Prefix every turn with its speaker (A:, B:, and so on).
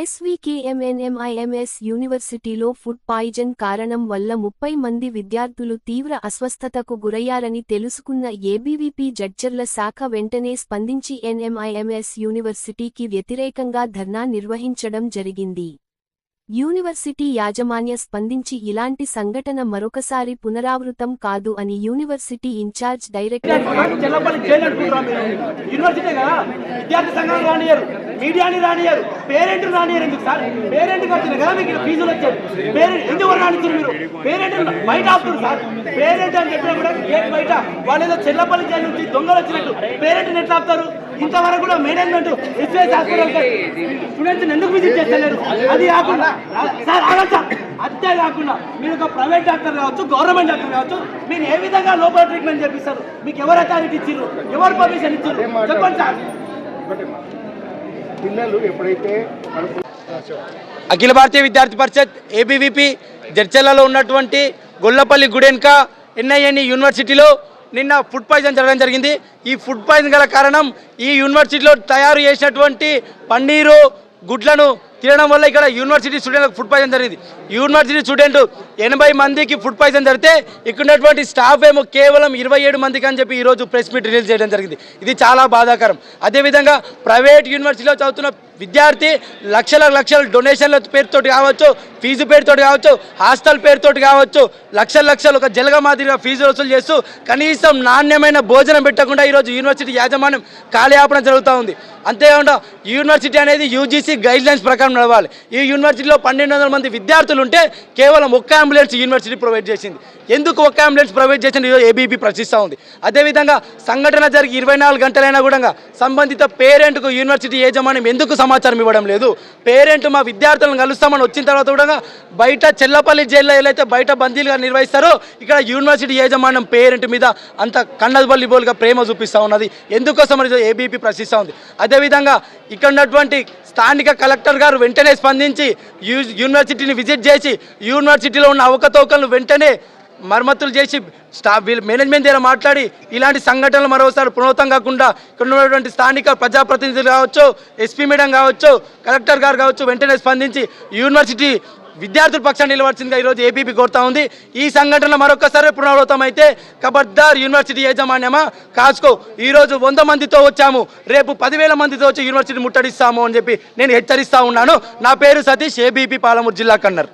A: ఎస్వికేఎంఎన్ఎంఐఎంఎస్ యూనివర్సిటీలో food poison కారణం వల్ల ముప్పై మంది విద్యార్థులు తీవ్ర అస్వస్థతకు గురయ్యారని తెలుసుకున్న ఏబీవీపీ జడ్జర్ల శాఖ వెంటనే స్పందించి ఎన్ఎంఐఎంఎస్ యూనివర్సిటీకి వ్యతిరేకంగా ధర్నా నిర్వహించడం జరిగింది. యూనివర్సిటీ యాజమాన్య స్పందించి ఇలాంటి సంఘటన మరొకసారి పునరావృతం కాదు అని యూనివర్సిటీ ఇన్ఛార్జ్ డైరెక్టర్
B: చెల్లపల్లి మీడియాని పేరెంట్ ఎందుకు సార్? పేరెంట్ వచ్చిన కదా మీకు ఫీజులు పేరెంట్ ఎందుకు రానిచ్చారు మీరు? పేరెంట్ బయట ఆపుతారు సార్. పేరెంట్ అని చెప్పినా కూడా గేట్ బయట. వాళ్ళు ఏదో చెల్లపల్లి జైలు నుంచి దొంగలు వచ్చినట్టు. పేరెంట్ ఎట్లా ఆపుతారు? ఇంతవరకు కూడా మేనేజ్మెంట్ ఎస్ఎస్ హాస్పిటల్ స్టూడెంట్స్ ఎందుకు విజిట్ చేస్తలేరు? అది కాకుండా సార్ అంతే కాకుండా మీరు ఒక ప్రైవేట్ డాక్టర్ కావచ్చు గవర్నమెంట్ డాక్టర్ కావచ్చు మీరు ఏ విధంగా లోపల ట్రీట్మెంట్ చేపిస్తారు? మీకు ఎవరు అథారిటీ ఇచ్చారు ఎవరు పర్మిషన్ ఇచ్చారు చెప్పండి సార్.
C: పిల్లలు ఎప్పుడైతే
D: అఖిల భారతీయ విద్యార్థి పరిషత్ ఏబీవీపీ జడ్చర్లలో ఉన్నటువంటి గొల్లపల్లి గుడెన్క ఎన్ఐఎన్ యూనివర్సిటీలో నిన్న ఫుడ్ పాయిజన్ జరగడం జరిగింది. ఈ ఫుడ్ పాయిజన్ గల కారణం ఈ యూనివర్సిటీలో తయారు చేసినటువంటి పన్నీరు గుడ్లను తినడం వల్ల ఇక్కడ యూనివర్సిటీ స్టూడెంట్లకు ఫుడ్ పాయిజన్ జరిగింది. యూనివర్సిటీ స్టూడెంట్ ఎనభై మందికి ఫుడ్ పాయిజన్ జరిగితే ఇక్కడ ఉన్నటువంటి స్టాఫ్ ఏమో కేవలం ఇరవై ఏడు మందికి అని చెప్పి ఈరోజు ప్రెస్ మీట్ రిలీజ్ చేయడం జరిగింది. ఇది చాలా బాధాకరం. అదేవిధంగా ప్రైవేట్ యూనివర్సిటీలో చదువుతున్న విద్యార్థి లక్షల లక్షల డొనేషన్ల పేరుతోటి కావచ్చు ఫీజు పేరుతోటి కావచ్చు హాస్టల్ పేరుతోటి కావచ్చు లక్షల లక్షలు ఒక జలగ మాదిరిగా ఫీజు వసూలు చేస్తూ కనీసం నాణ్యమైన భోజనం పెట్టకుండా ఈరోజు యూనివర్సిటీ యాజమాన్యం కాలయాపన జరుగుతూ ఉంది. అంతేకాకుండా యూనివర్సిటీ అనేది యూజీసీ గైడ్ లైన్స్ ప్రకారం నడవాలి. ఈ యూనివర్సిటీలో పన్నెండు వందల మంది విద్యార్థులు ఉంటే కేవలం ఒక్క అంబులెన్స్ యూనివర్సిటీ ప్రొవైడ్ చేసింది. ఎందుకు ఒక్క అంబులెన్స్ ప్రొవైడ్ చేసింది? ఈరోజు ఏబీపీ ప్రశ్నిస్తూ ఉంది. అదేవిధంగా సంఘటన జరిగి ఇరవై నాలుగు గంటలైనా కూడా సంబంధిత పేరెంట్కు యూనివర్సిటీ యాజమాన్యం ఎందుకు సమాచారం ఇవ్వడం లేదు. పేరెంట్ మా విద్యార్థులను కలుస్తామని వచ్చిన తర్వాత కూడా బయట చెల్లపల్లి జైల్లో ఏదైతే బయట బందీలుగా నిర్వహిస్తారో ఇక్కడ యూనివర్సిటీ యజమానం పేరెంట్ మీద అంత కన్నదబల్లి బోలుగా ప్రేమ చూపిస్తూ ఉన్నది. ఎందుకోసం అనేది ఏబీపీ ప్రశ్నిస్తూ ఉంది. అదేవిధంగా ఇక్కడ ఉన్నటువంటి స్థానిక కలెక్టర్ గారు వెంటనే స్పందించి యూ యూనివర్సిటీని విజిట్ చేసి యూనివర్సిటీలో ఉన్న అవకతవకలను వెంటనే మరమ్మతులు చేసి స్టాఫ్ వీళ్ళు మేనేజ్మెంట్ దగ్గర మాట్లాడి ఇలాంటి సంఘటనలు మరోసారి పునరావృతం కాకుండా ఇక్కడ ఉన్నటువంటి స్థానిక ప్రజాప్రతినిధులు కావచ్చు ఎస్పీ మేడం కావచ్చు కలెక్టర్ గారు కావచ్చు వెంటనే స్పందించి యూనివర్సిటీ విద్యార్థుల పక్షాన్ని నిలవాల్సిందిగా ఈరోజు ఏపీపీ కోరుతా ఉంది. ఈ సంఘటన మరొకసారి పునరావృతం అయితే కబర్దార్ యూనివర్సిటీ యాజమాన్యమా కాస్కో ఈరోజు వంద మందితో వచ్చాము. రేపు పదివేల మందితో వచ్చి యూనివర్సిటీ ముట్టడిస్తాము అని చెప్పి నేను హెచ్చరిస్తా ఉన్నాను. నా పేరు సతీష్ ఏబీపీ పాలమూరు జిల్లా కన్నర్.